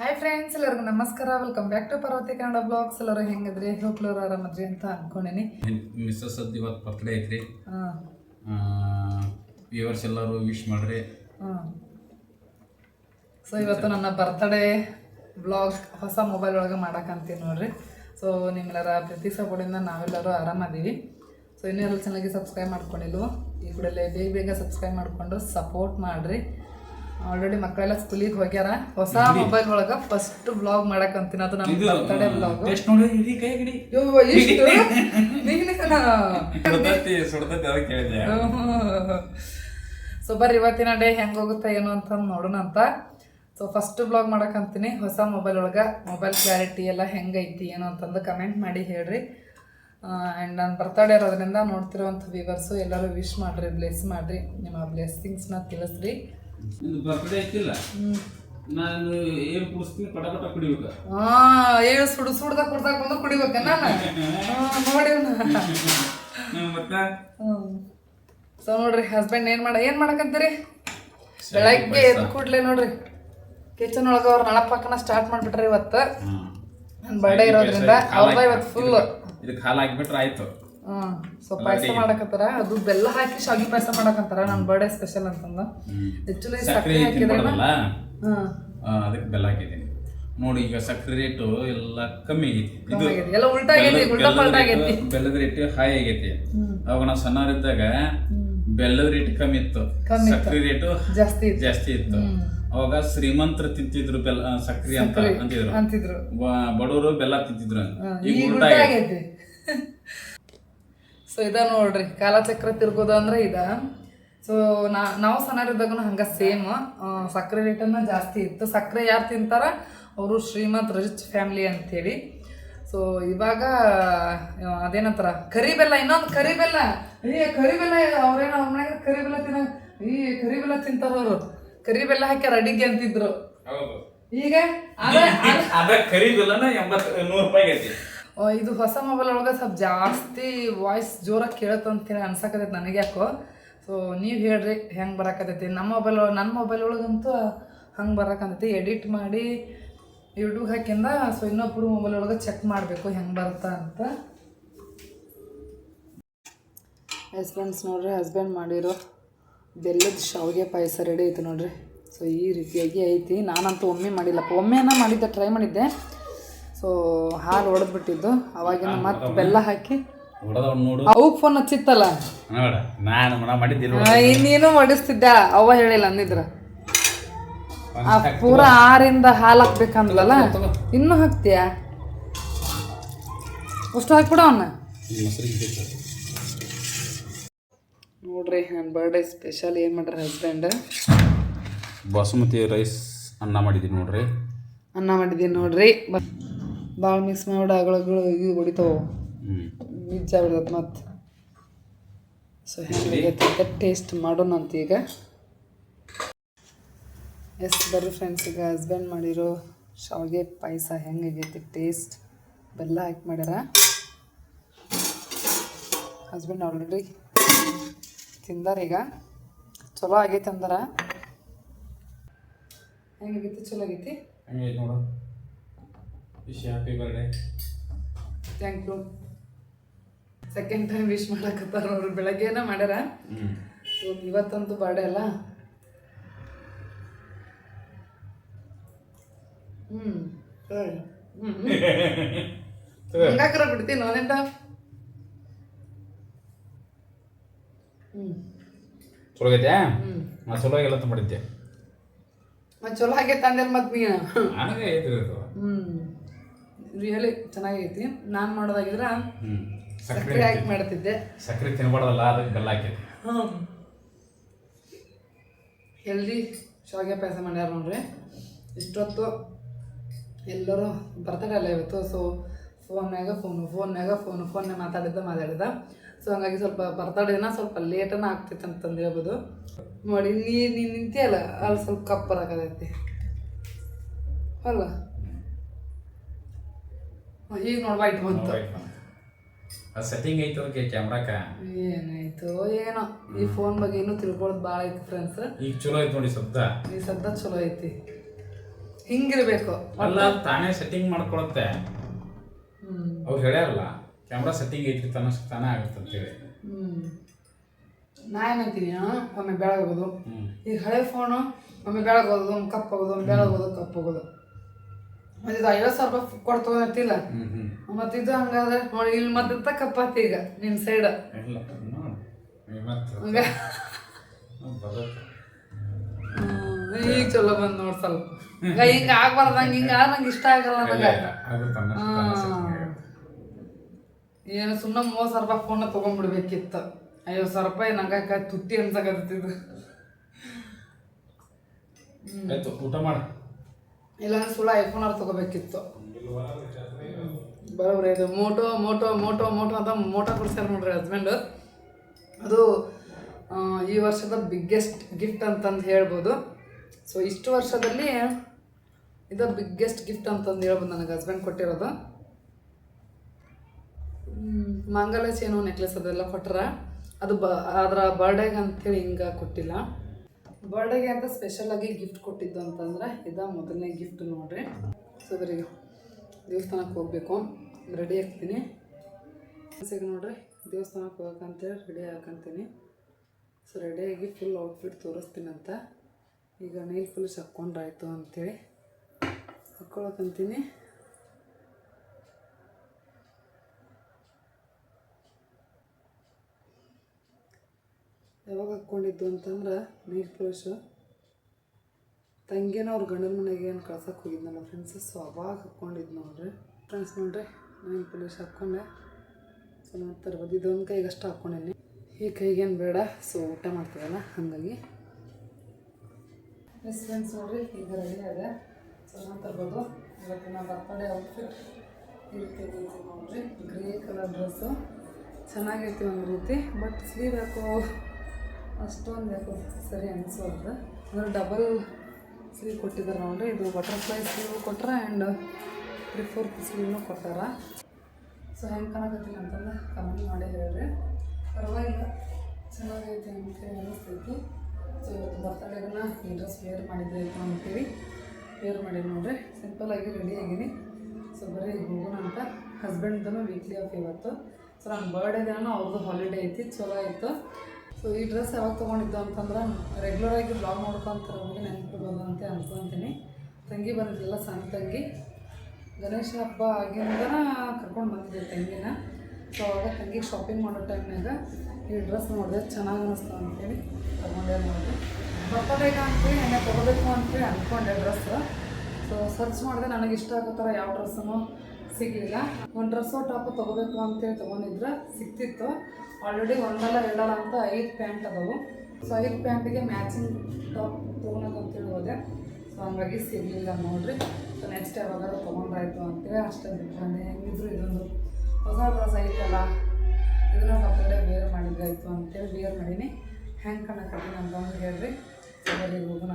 Hi friends ಎಲ್ಲರಿಗೂ ನಮಸ್ಕಾರ. Welcome back to Parvathi Kannada vlogs ಎಲ್ಲರೂ ಹೆಂಗಿದ್ರಿ? ಹೋಗ್ಲವ್ರು ಆರಾಮದ್ರಿ ಅಂತ ಅನ್ಕೊಂಡಿನಿ. ಮಿಸ್ಸಸ್ ಇವತ್ತು ಬರ್ತ್ಡೇ ಐತ್ರಿ. ಹಾಂ. ವ್ಯೂವರ್ಸ್ ಎಲ್ಲರೂ ವಿಶ್ ಮಾಡ್ರಿ. ಹಾಂ. ಸೊ ಇವತ್ತು ನನ್ನ ಬರ್ತ್ಡೇ ಬ್ಲಾಗ್ ಹೊಸ ಮೊಬೈಲ್ ಒಳಗೆ ಮಾಡಕ್ಕಂತೀನಿ ನೋಡ್ರಿ. ಸೊ ನಿಮ್ಮೆಲ್ಲರ ಪ್ರೀತಿ ಸಪೋರ್ಟಿಂದ ನಾವೆಲ್ಲರೂ ಆರಾಮದೀವಿ. ಸೊ ಇನ್ನೂ ಎಲ್ಲ ಚೆನ್ನಾಗಿ ಸಬ್ಸ್ಕ್ರೈಬ್ ಮಾಡ್ಕೊಂಡಿಲ್ವೋ? ಈ ಕೂಡಲೇ ಬೇಗ ಬೇಗ ಸಬ್ಸ್ಕ್ರೈಬ್ ಮಾಡಿಕೊಂಡು ಸಪೋರ್ಟ್ ಮಾಡಿರಿ. ಆಲ್ರೆಡಿ ಮಕ್ಕಳೆಲ್ಲ ಸ್ಕೂಲಿಗೆ ಹೋಗ್ಯಾರ. ಹೊಸ ಮೊಬೈಲ್ ಒಳಗ ಫಸ್ಟ್ ಬ್ಲಾಗ್ ಮಾಡಕ್ಕಂತೀನಿ ಅದು ನಮ್ಮ ಬರ್ತ್ಡೇ ಬ್ಲಾಗ್ ಸೊ ಬರ್ರಿ ಇವತ್ತಿನ ಡೇ ಹೆಂಗೆ ಹೋಗುತ್ತೆ ಏನು ಅಂತ ನೋಡೋಣ ಅಂತ. ಸೊ ಫಸ್ಟ್ ಬ್ಲಾಗ್ ಮಾಡಕ್ಕಂತೀನಿ ಹೊಸ ಮೊಬೈಲ್ ಒಳಗೆ ಮೊಬೈಲ್ ಕ್ಲಾರಿಟಿ ಎಲ್ಲ ಹೆಂಗೈತಿ ಏನು ಅಂತಂದು ಕಮೆಂಟ್ ಮಾಡಿ ಹೇಳ್ರಿ. ಆ್ಯಂಡ್ ನಾನು ಬರ್ತಡೇ ಇರೋದ್ರಿಂದ ನೋಡ್ತಿರೋವಂಥ ವ್ಯೂವರ್ಸು ಎಲ್ಲರೂ ವಿಶ್ ಮಾಡಿರಿ ಬ್ಲೆಸ್ ಮಾಡಿರಿ. ನಿಮ್ಮ ಬ್ಲೆಸ್ಸಿಂಗ್ಸ್ನ ತಿಳಿಸ್ರಿ. ನಿಂದು ಬರ್ತ್ಡೇ ಐತಿಲ್ಲ. ನಾನು ಏನು ಕುಡಿಸ್ತೀನಿ? ಪಟ ಪಟ ಕುಡಿಬೇಕು. ಹಾಂ ಏನು ಸುಡು ಸುಡ್ದ ಕುಡ್ದಾಗ ಬಂದು ಕುಡಿಬೇಕ ನಾನು? ನೋಡಿ ಮತ್ತೆ? ಸೊ ನೋಡ್ರಿ ಹಸ್ಬೆಂಡ್ ಏನ್ ಮಾಡ ಏನ್ ಮಾಡಕಂತೀರಿ ಬೆಳಗ್ಗೆ ಎದ್ದು ಕೂಡ್ಲೆ ನೋಡ್ರಿ ಕಿಚನ್ ಒಳಗ ಅವ್ರ ನಳಪಕ್ಕನ ಸ್ಟಾರ್ಟ್ ಮಾಡ್ಬಿಟ್ರಿ ಇವತ್ತು. ನನ್ನ ಬರ್ಡೇ ಇರೋದ್ರಿಂದ ಅವ್ರದ ಇವತ್ತು ಫುಲ್ ಇದಕ್ಕೆ ಹಾಲು ಹಾಕ್ಬಿಟ್ರೆ ಆಯ್ತು. ಸೊ ಪಾಯಸ ಮಾಡಕತ್ತಾರ. ಅದು ಬೆಲ್ಲ ಹಾಕಿ ಶಾಗಿ ಪಾಯಸ ಮಾಡಕಂತಾರ ನನ್ನ ಬರ್ಡೇ ಸ್ಪೆಷಲ್ ಅಂತಂದ. ಆಕ್ಚುಲಿ ಸಕ್ಕರೆ ಹಾಕಿದ್ರೆ ಅದಕ್ಕೆ ಬೆಲ್ಲ ಹಾಕಿದ್ದೀನಿ. ನೋಡಿ ಈಗ ಸಕ್ಕರೆ ರೇಟು ಎಲ್ಲ ಕಮ್ಮಿ ಆಗೈತಿ. ಇದು ಎಲ್ಲ ಉಲ್ಟಾ ಆಗೈತಿ ಬೆಲ್ಲದ- ಉಲ್ಟಾ ಪಲ್ಟಾ ಆಗೈತಿ. ಬೆಲ್ಲದ ರೇಟ್ ಹೈ ಆಗೈತಿ. ಅವಾಗ ನಾವು ಸಣ್ಣವರಿದ್ದಾಗ ಬೆಲ್ಲದ ರೇಟ್ ಕಮ್ಮಿ ಇತ್ತು. ಸಕ್ಕರೆ ರೇಟು ಜಾಸ್ತಿ ಇತ್ತು. ಜಾಸ್ತಿ ಇತ್ತು. ಅವಾಗ ಶ್ರೀಮಂತರು ತಿಂತಿದ್ರು ಬೆಲ್ಲ ಸಕ್ಕರೆ ಸಕ್ರಿ ಅಂತ ಅಂತಿದ್ರು. ಬಡವರು ಬೆಲ್ಲ ತಿಂತಿದ್ರು ಈಗ ಉಲ್ಟಾ ಉಲ್ಟಾ ಆಗೈತಿ. ಸೊ ಇದ ನೋಡ್ರಿ ಕಾಲಚಕ್ರ ತಿರ್ಗೋದು ಅಂದ್ರೆ ಇದ. ಸೊ ನಾ ನಾವು ಸಣ್ಣರಿದ್ದಾಗೂ ಹಂಗ ಸೇಮ್ ಸಕ್ಕರೆ ರೇಟನ್ನ ಜಾಸ್ತಿ ಇತ್ತು. ಸಕ್ಕರೆ ಯಾರು ತಿಂತಾರ? ಅವರು ಶ್ರೀಮಂತ್ ರಿಚ್ ಫ್ಯಾಮಿಲಿ ಅಂತೇಳಿ. ಸೊ ಇವಾಗ ಅದೇನಂತಾರ? ಕರಿಬೆಲ್ಲ ಇನ್ನೊಂದು ಕರಿಬೆಲ್ಲ. ಈ ಕರಿಬೆಲ್ಲ ಅವ್ರೇನೋ ಅವ್ರ ಮನೆಯಾಗ ಕರಿಬೆಲ್ಲ ತಿನ್ನ ಈ ಕರಿಬೆಲ್ಲ ತಿಂತಾರ ಅವರು. ಕರಿಬೆಲ್ಲ ಹಾಕ್ಯಾರ ಅಡಿಗೆ ಅಂತಿದ್ರು. ಈಗ ಅದ ಕರಿಬೆಲ್ಲನ ಎಂಬತ್ತು ನೂರು ರೂಪಾಯಿ ಐತಿ. ಇದು ಹೊಸ ಮೊಬೈಲ್ ಒಳಗೆ ಸ್ವಲ್ಪ ಜಾಸ್ತಿ ವಾಯ್ಸ್ ಜೋರಾಗಿ ಕೇಳತ್ತಂತೇಳಿ ಅನ್ಸಕತೈತೆ ನನಗೆ ಯಾಕೋ. ಸೊ ನೀವು ಹೇಳ್ರಿ ಹೆಂಗೆ ಬರಕತ್ತೈತಿ. ನಮ್ಮ ಮೊಬೈಲ್ ನನ್ನ ಮೊಬೈಲ್ ಒಳಗಂತೂ ಹಂಗೆ ಬರಕಂತೈತಿ ಎಡಿಟ್ ಮಾಡಿ ಯೂಟ್ಯೂಬ್ ಹಾಕಿಂದ ಸೊ ಇನ್ನೊಬ್ಬರು ಮೊಬೈಲ್ ಒಳಗೆ ಚೆಕ್ ಮಾಡಬೇಕು ಹೆಂಗೆ ಬರುತ್ತಾ ಅಂತ. ಎಸ್ ಫ್ರೆಂಡ್ಸ್ ನೋಡ್ರಿ ಹಸ್ಬೆಂಡ್ ಮಾಡಿರೋ ಬೆಲ್ಲದ ಶಾವಿಗೆ ಪಾಯಸ ರೆಡಿ ಐತೆ ನೋಡ್ರಿ. ಸೊ ಈ ರೀತಿಯಾಗಿ ಐತಿ. ನಾನಂತೂ ಒಮ್ಮೆ ಮಾಡಿಲ್ಲಪ್ಪ. ಒಮ್ಮೆನ ಮಾಡಿದ್ದೆ ಟ್ರೈ ಮಾಡಿದ್ದೆ. ಸೊ ಹಾಲು ಒಡೆದ್ಬಿಟ್ಟಿದ್ದು. ಅವಾಗಿನ ಮತ್ತೆ ಬೆಲ್ಲ ಹಾಕಿ. ಅವಕ್ಕೆ ಫೋನ್ ಹಚ್ಚಿತ್ತಲ್ಲ? ನಾನು ಇನ್ನೇನು ಮಡಿಸ್ತಿದ್ದ? ಅವ ಹೇಳಿಲ್ಲ ಅಂದಿದ್ರ. ಪೂರ ಆರಿಂದ ಹಾಲು ಹಾಕ್ಬೇಕಂದ್ಲಲ್ಲ? ಇನ್ನೂ ಹಾಕ್ತೀಯ? ಅಷ್ಟು ಹಾಕ್ಬಿಡ ಅವನ್ನ ನೋಡ್ರಿ ನನ್ನ ಬರ್ಡೇ ಸ್ಪೆಷಲ್ ಏನು ಮಾಡ್ರಿ ಹಸ್ಬೆಂಡ್ ಬಾಸುಮತಿ ರೈಸ್ ಅನ್ನ ಮಾಡಿದ್ದೀನಿ ನೋಡ್ರಿ. ಅನ್ನ ಮಾಡಿದ್ದೀನಿ ನೋಡ್ರಿ. ಭಾಳ ಮಿಕ್ಸ್ ಮಾಡಿ ಅಗಳಗಳು ಇದು ಹೊಡಿತಾವ ನಿಜ ಮತ್ತು. ಮತ್ತೆ ಸೊ ಹೆಂಗೆ ಟೇಸ್ಟ್ ಮಾಡೋಣ ಅಂತ ಈಗ. ಎಸ್ ಬರ್ರಿ ಫ್ರೆಂಡ್ಸ್ ಈಗ ಹಸ್ಬೆಂಡ್ ಮಾಡಿರೋ ಶಾವಿಗೆ ಪಾಯಸ ಹೆಂಗಾಗೈತಿ ಟೇಸ್ಟ್ ಬೆಲ್ಲ ಹಾಕಿ ಮಾಡ್ಯಾರ. ಹಸ್ಬೆಂಡ್ ಆಲ್ರೆಡಿ ತಿಂದಾರ ಈಗ. ಚಲೋ ಆಗೈತೆ ಅಂದಾರ. ಹೆಂಗಾಗೈತಿ ಚಲೋ ಆಗೈತಿ? Wish happy birthday. Thank you second time wish ಮಾಡಕತ್ತಾರ ಅವ್ರು ಬೆಳಗ್ಗೆನ ಮಾಡ್ಯಾರ. ಹ್ಮ್. ಸೊ ಇವತ್ತಂತೂ ಬರ್ಡೇ ಅಲ್ಲ? ಹ್ಞೂ ಸರಿ. ಹ್ಞೂ ಹಂಗಾಕ್ರ ಬಿಡ್ತೀನಿ ಅವನೆಂಟ ಹ್ಞೂ ಚಲೋ ಆಗೈತೆ? ನಾ ಚಲೋ ಆಗಿಲ್ಲ ಅಂತ ಮಾಡಿದ್ದೆ ಮತ್ತೆ ಚಲೋ ಆಗೈತೆ ಅಂದ್ರೆ ಮತ್ತೆ ನೀನು. ನನಗೆ ಐತಿ ಇದು ಹ್ಞೂ ರಿಯಲಿ ಚೆನ್ನಾಗೈತಿ. ನಾನು ಮಾಡೋದಾಗಿದ್ರೆ ಸಕ್ಕರೆ ಹಾಕಿ ಮಾಡ್ತಿದ್ದೆ. ಸಕ್ಕರೆ ತಿನ್ಬಾರ್ದಲ್ಲ ಅದಕ್ಕೆ ಬೆಲ್ಲ ಹಾಕೈತಿ ಹೆಲ್ದಿ ಶಾವಿಗೆ ಪಾಯಸ ಮಾಡ್ಯಾರ ನೋಡ್ರಿ. ಇಷ್ಟೊತ್ತು ಎಲ್ಲರೂ ಬರ್ತಡೇ ಅಲ್ಲ ಇವತ್ತು ಸೊ ಫೋನ್ಯಾಗ ಫೋನು ಫೋನ್ಯಾಗ ಫೋನು ಫೋನ್ನಾಗ ಮಾತಾಡಿದ್ದ ಮಾತಾಡಿದ ಸೊ ಹಂಗಾಗಿ ಸ್ವಲ್ಪ ಬರ್ತಡೇನ ಸ್ವಲ್ಪ ಲೇಟನ ಆಗ್ತೈತೆ ಅಂತಂದು ಹೇಳ್ಬೋದು. ನೋಡಿ ನೀ ನೀನು ನಿಂತಿಯಲ್ಲ ಅಲ್ಲಿ ಸ್ವಲ್ಪ ಕಪ್ಪದಾಗತೈತಿ ಅಲ್ಲ? ಈಗ ನೋಡ್ಬಾ ಇಟ್ಟು ಬಂತು. ಅದು ಸೆಟ್ಟಿಂಗ್ ಐತೆ ಅದಕ್ಕೆ ಕ್ಯಾಮ್ರಾಕ ಏನಾಯ್ತು ಏನೋ ಈ ಫೋನ್ ಬಗ್ಗೆ ಇನ್ನೂ ತಿಳ್ಕೊಳ್ಳೋದು ಭಾಳ ಐತಿ ಫ್ರೆಂಡ್ಸ್ ಈಗ ಚಲೋ ಐತೆ ನೋಡಿ ಸದ್ದ ಈ ಸದ್ದ ಚಲೋ ಐತಿ. ಹಿಂಗಿರ್ಬೇಕು. ಅಲ್ಲ ತಾನೇ ಸೆಟ್ಟಿಂಗ್ ಮಾಡ್ಕೊಳತ್ತೆ. ಅವ್ರು ಹೇಳ್ಯಾರಲ್ಲ ಕ್ಯಾಮ್ರಾ ಸೆಟ್ಟಿಂಗ್ ಐತಿ ತಾನ ತಾನೇ ಆಗುತ್ತೆ ಅಂತೇಳಿ. ನಾ ಏನಂತೀನಿ ಒಮ್ಮೆ ಬೆಳಗೋದು ಈಗ ಹಳೆ ಫೋನು ಒಮ್ಮೆ ಬೆಳಗೋದು ಕಪ್ಪಾಗೋದು ಒಮ್ಮೆ ಬೆಳಗೋದು ಕಪ್ಪಾಗೋದು ಮತ್ತೆ ಇದು ಐವತ್ತು ಸಾವಿರ ರೂಪಾಯಿ ಹ್ಮ್ ಮತ್ತೆ ಇದು ಹಂಗಾದ್ರೆ ನೋಡಿ ಇಲ್ಲಿ ಮತ್ತೆ ಕಪ್ಪಾತಿ ಈಗ ನಿಮ್ಮ ಸೈಡ್ ಈಗ ಚಲೋ ಬಂದ್ ನೋಡ್ ಸ್ವಲ್ಪ. ಹಿಂಗ ಆಗ್ಬಾರ್ದಂಗ ಹಿಂಗ ನಂಗೆ ಇಷ್ಟ ಆಗಲ್ಲ ನನಗೆ ಆಗುತ್ತೆ. ಏನು ಸುಮ್ಮನೆ ಮೂವತ್ತು ಸಾವಿರ ರೂಪಾಯಿ ಫೋನ್ ತೊಗೊಂಡ್ಬಿಡ್ಬೇಕಿತ್ತು. ಐವತ್ತು ಸಾವಿರ ರೂಪಾಯಿ ನಂಗೆ ತುಟ್ಟಿ ಅನ್ಸಕತ್ತಿದ್ದು ಊಟ ಮಾಡು. ಇಲ್ಲಾಂದ್ರೆ ಸುಳ್ಳು ಆರ್ ತಗೋಬೇಕಿತ್ತು. ಬರೋಬ್ರಿ, ಇದು ಮೋಟೋ ಮೋಟೋ ಮೋಟೋ ಮೋಟೋ ಅಂತ ಮೋಟೋ ಕೊಡ್ಸ್ಯಾರ ನೋಡ್ರಿ ಹಸ್ಬೆಂಡ್ ಅದು ಈ ವರ್ಷದ ಬಿಗ್ಗೆಸ್ಟ್ ಗಿಫ್ಟ್ ಅಂತಂದು ಹೇಳ್ಬೋದು. ಸೊ ಇಷ್ಟು ವರ್ಷದಲ್ಲಿ ಇದು ಬಿಗ್ಗೆಸ್ಟ್ ಗಿಫ್ಟ್ ಅಂತಂದು ಹೇಳ್ಬೋದು ನನಗೆ ಹಸ್ಬೆಂಡ್ ಕೊಟ್ಟಿರೋದು. ಮಾಂಗಲ್ಯ ಚೇನು ನೆಕ್ಲೆಸ್ ಅದೆಲ್ಲ ಕೊಟ್ಟರೆ ಅದು ಬ ಅದರ ಬರ್ಡೇಗೆ ಅಂತೇಳಿ ಹಿಂಗೆ ಕೊಟ್ಟಿಲ್ಲ. ಬರ್ಡೇಗೆ ಅಂತ ಸ್ಪೆಷಲ್ ಆಗಿ ಗಿಫ್ಟ್ ಕೊಟ್ಟಿದ್ದು ಅಂತಂದ್ರೆ ಇದ ಮೊದಲನೇ ಗಿಫ್ಟ್ ನೋಡ್ರಿ. ಸೊ ಇದ್ರಿಗೆ ದೇವಸ್ಥಾನಕ್ಕೆ ಹೋಗ್ಬೇಕು. ರೆಡಿ ಆಗ್ತೀನಿ. ಮನಸ್ಸಿಗೆ ನೋಡ್ರಿ, ದೇವಸ್ಥಾನಕ್ಕೆ ಹೋಗಕ್ಕಂತೇಳಿ ರೆಡಿ ಹಾಕಂತೀನಿ ಸೊ ರೆಡಿಯಾಗಿ ಫುಲ್ ಔಟ್ಫಿಟ್ ತೋರಿಸ್ತೀನಿ ಅಂತ ಈಗ ನೈಲ್ ಫುಲ್ ಹಾಕ್ಕೊಂಡ್ರಾಯ್ತು ಅಂತೇಳಿ. ಹಾಕ್ಕೊಳಕಂತೀನಿ. ಯಾವಾಗ ಹಾಕ್ಕೊಂಡಿದ್ದು ಅಂತಂದ್ರೆ ನೀರು ಪುರುಷ ತಂಗಿನ ಅವ್ರ ಗಂಡನ ಮನೆಗೆ ಏನು ಕಳ್ಸಕ್ಕೆ ಹೋಗಿದ್ನಲ್ಲ ಫ್ರೆಂಡ್ಸ್ ಸೊ ಅವಾಗ ಹಾಕ್ಕೊಂಡಿದ್ದು ನೋಡ್ರಿ. ಫ್ರೆಂಡ್ಸ್ ನೋಡ್ರಿ ನೀರು ಪೊಲೀಸ್ ಹಾಕ್ಕೊಂಡೆ ಸೊ ನೋಡ್ತಾರೆ ಒಂದು ಇದೊಂದು ಕೈಗೆ ಅಷ್ಟು ಹಾಕ್ಕೊಂಡೇನಿ ಈ ಕೈಗೇನು ಬೇಡ ಸೊ ಊಟ ಮಾಡ್ತೀವಲ್ಲ, ಹಾಗಾಗಿ. ಎಸ್ ಫ್ರೆಂಡ್ಸ್ ನೋಡ್ರಿ, ಈಗ ರೆಡಿ ಅದ. ಸೊ ತರ್ಬೋದು ನಾನು ಬರ್ತಡೇ ಔಟ್ಫಿಟ್ ನೋಡ್ರಿ. ಗ್ರೇ ಕಲರ್ ಡ್ರೆಸ್ಸು ಚೆನ್ನಾಗಿರ್ತೀವಿ ಒಂದು ರೀತಿ ಬಟ್ ಸ್ಲೀವ್ ಯಾಕೋ ಅಷ್ಟೊಂದು ಯಾಕೋ ಸರಿ ಅನಿಸೋದು. ಅಂದರೆ ಡಬಲ್ ಸ್ಲೀವ್ ಕೊಟ್ಟಿದ್ದಾರೆ ನೋಡಿರಿ. ಇದು ಬಟರ್ಫ್ಲೈ ಸ್ಲೀವ್ ಕೊಟ್ಟರೆ ಆ್ಯಂಡ್ ತ್ರೀ ಫೋರ್ತ್ ಸ್ಲೀವ್ನು ಕೊಟ್ಟಾರ. ಸೊ ಹೆಂಗೆ ಕಾಣಕತ್ತಿಲ್ಲ ಅಂತಂದ್ರೆ ಕಮೆಂಟ್ ಮಾಡಿ ಹೇಳ್ರಿ. ಪರವಾಗಿಲ್ಲ. ಚೆನ್ನಾಗೈತೆ ಅಂತ ಅನಿಸ್ತೈತಿ. ಸೊ ಇವತ್ತು ಬರ್ತಡೇನ ಈ ಡ್ರೆಸ್ ವೇರ್ ಅಂತ ಅಂತೇಳಿ ವೇರ್ ಮಾಡಿ ನೋಡ್ರಿ. ಸಿಂಪಲಾಗಿ ರೆಡಿ ಆಗೀನಿ. ಸೊ ಬರೀ ಹೋಗೋಣ ಅಂತ. ಹಸ್ಬೆಂಡ್ದು ವೀಕ್ಲಿ ಆಫ್ ಇವತ್ತು. ಸೊ ನನ್ನ ಬರ್ಡೇ ದಿನ ಅವ್ರದ್ದು ಹಾಲಿಡೇ ಐತಿ. ಚಲೋ ಆಯಿತು. ಸೊ ಈ ಡ್ರೆಸ್ ಯಾವಾಗ ತೊಗೊಂಡಿದ್ದು ಅಂತಂದ್ರೆ ರೆಗ್ಯುಲರಾಗಿ ಬ್ಲಾಗ್ ನೋಡ್ಕೊತಿರೋರಿಗೆ ನೆನಪು ಅಂತ ಅನ್ಕೊತೀನಿ. ತಂಗಿ ಬಂದಿದ್ದಿಲ್ಲ ಸಣ್ಣ ತಂಗಿ. ಗಣೇಶ ಹಬ್ಬ ಆಗಿಂದ ಕರ್ಕೊಂಡು ಬಂದಿದ್ದೆ ತಂಗಿನ. ಸೊ ಅವಾಗ ತಂಗಿಗೆ ಶಾಪಿಂಗ್ ಮಾಡೋ ಟೈಮ್ನಾಗ ಈ ಡ್ರೆಸ್ ನೋಡಿದೆ ಚೆನ್ನಾಗಿ ಅನ್ನಿಸ್ತು ಅಂತೇಳಿ ತೊಗೊಂಡೆ ನೋಡಿದೆ. ಬರ್ತದೇಗ ಅಂತೇಳಿ ನೆನ್ನೆ ತೊಗೋಬೇಕು ಅಂತೇಳಿ ಅಂದ್ಕೊಂಡೆ ಡ್ರೆಸ್ ಸೊ ಸರ್ಚ್ ಮಾಡಿದೆ ನನಗೆ ಇಷ್ಟ ಆಗೋ ಥರ ಯಾವ ಡ್ರೆಸ್ಸನ್ನು ಸಿಗಲಿಲ್ಲ. ಒಂದು ಡ್ರೆಸ್ಸು ಟಾಪು ತೊಗೋಬೇಕು ಅಂತೇಳಿ ತೊಗೊಂಡಿದ್ರೆ ಸಿಕ್ತಿತ್ತು ಆಲ್ರೆಡಿ ಒಂದಲ್ಲ ಎರಡಲ್ಲ ಅಂತ ಐದು ಪ್ಯಾಂಟ್ ಅದಾವು. ಸೊ ಐದು ಪ್ಯಾಂಟಿಗೆ ಮ್ಯಾಚಿಂಗ್ ಟಾಪ್ ತೊಗೊಳೋದು ಅಂತೇಳಿ ಹೋದೆ ಸೊ ಹಂಗಾಗಿ ಸಿಗಲಿಲ್ಲ ನೋಡ್ರಿ. ಸೊ ನೆಕ್ಸ್ಟ್ ಯಾವಾಗಾದ್ರೂ ತೊಗೊಂಡ್ರಾಯ್ತು ಅಂತೇಳಿ ಅಷ್ಟೇ ಬಿಟ್ಕೊಂಡೆ ಹೆಂಗಿದ್ರು ಇದೊಂದು ಹೊಸ ಡ್ರೆಸ್ ಐತಲ್ಲ. ಇದನ್ನ ಬರ್ತಡೇ ವೇರ್ ಮಾಡಿದ್ರಾಯ್ತು ಅಂತೇಳಿ ವೇರ್ ಮಾಡೀನಿ. ಹೆಂಗೆ ಕಾಣಕತ್ತೀನಿ ಅಂತಂದು ಹೇಳ್ರಿ. ಸೊ ಬರೀ ಹೋಗೋಣ.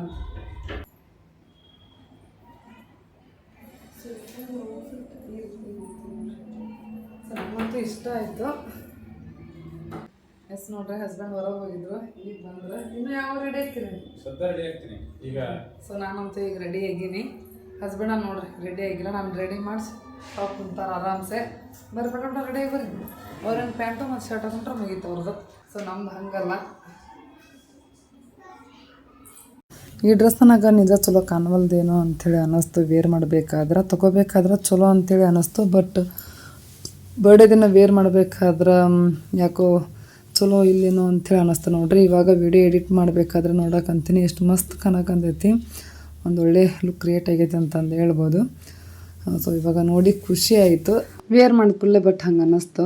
ಸೊ ನಮ್ಮಂತೂ ಇಷ್ಟ ಆಯಿತು. ಎಸ್ ನೋಡ್ರಿ ಹಸ್ಬೆಂಡ್ ಹೊರಗೆ ಹೋಗಿದ್ರು. ಈಗ ಬಂದ್ರೆ. ಇನ್ನು ಯಾವ ರೆಡಿ ಆಗ್ತೀರಿ? ಸದ್ಯ ರೆಡಿ ಆಗ್ತೀನಿ. ಈಗ ಸೊ ನಾನಂತೂ ಈಗ ರೆಡಿ ಆಗೀನಿ ಹಸ್ಬೆಂಡ ನೋಡ್ರಿ ರೆಡಿ ಆಗಿಲ್ಲ. ನಾನು ರೆಡಿ ಮಾಡಿಸಿ ಟಾಪ್ ಕುಂತಾರ ಆರಾಮ್ಸೆ. ಬರ್ಬೇಡ ರೆಡಿ ಆಗಿ ಬರ್ರಿ. ಅವ್ರೇನು ಪ್ಯಾಂಟು ಮತ್ತು ಶರ್ಟ್ ಹಾಕೊಂಡ್ರೆ ಮುಗೀತು ಅವ್ರದ್ದು ಸೊ ನಮ್ದು ಹಂಗಲ್ಲ. ಈ ಡ್ರೆಸ್ ನನಗೆ ನಿಜ ಚಲೋ ಕಾಣವಲ್ದೇನೋ ಅಂಥೇಳಿ ಅನ್ನಿಸ್ತು ವೇರ್ ಮಾಡಬೇಕಾದ್ರೆ ತೊಗೋಬೇಕಾದ್ರೆ ಚಲೋ ಅಂಥೇಳಿ ಅನ್ನಿಸ್ತು ಬಟ್ ಬರ್ಡೇ ದಿನ ವೇರ್ ಮಾಡಬೇಕಾದ್ರೆ ಯಾಕೋ ಚಲೋ ಇಲ್ಲೇನೋ ಅಂಥೇಳಿ ಅನ್ನಿಸ್ತು ನೋಡ್ರಿ. ಇವಾಗ ವಿಡಿಯೋ ಎಡಿಟ್ ಮಾಡಬೇಕಾದ್ರೆ ನೋಡೋಕಂತೀನಿ ಎಷ್ಟು ಮಸ್ತ್ ಕಾಣಕಂತೈತಿ ಒಂದು ಒಳ್ಳೆ ಲುಕ್ ಕ್ರಿಯೇಟ್ ಆಗೈತೆ ಅಂತಂದು ಹೇಳ್ಬೋದು. ಸೊ ಇವಾಗ ನೋಡಿ ಖುಷಿ ಆಯಿತು. ವೇರ್ ಮಾಡಿದ ಕೂಡಲೇ ಬಟ್ ಹಂಗೆ ಅನ್ನಿಸ್ತು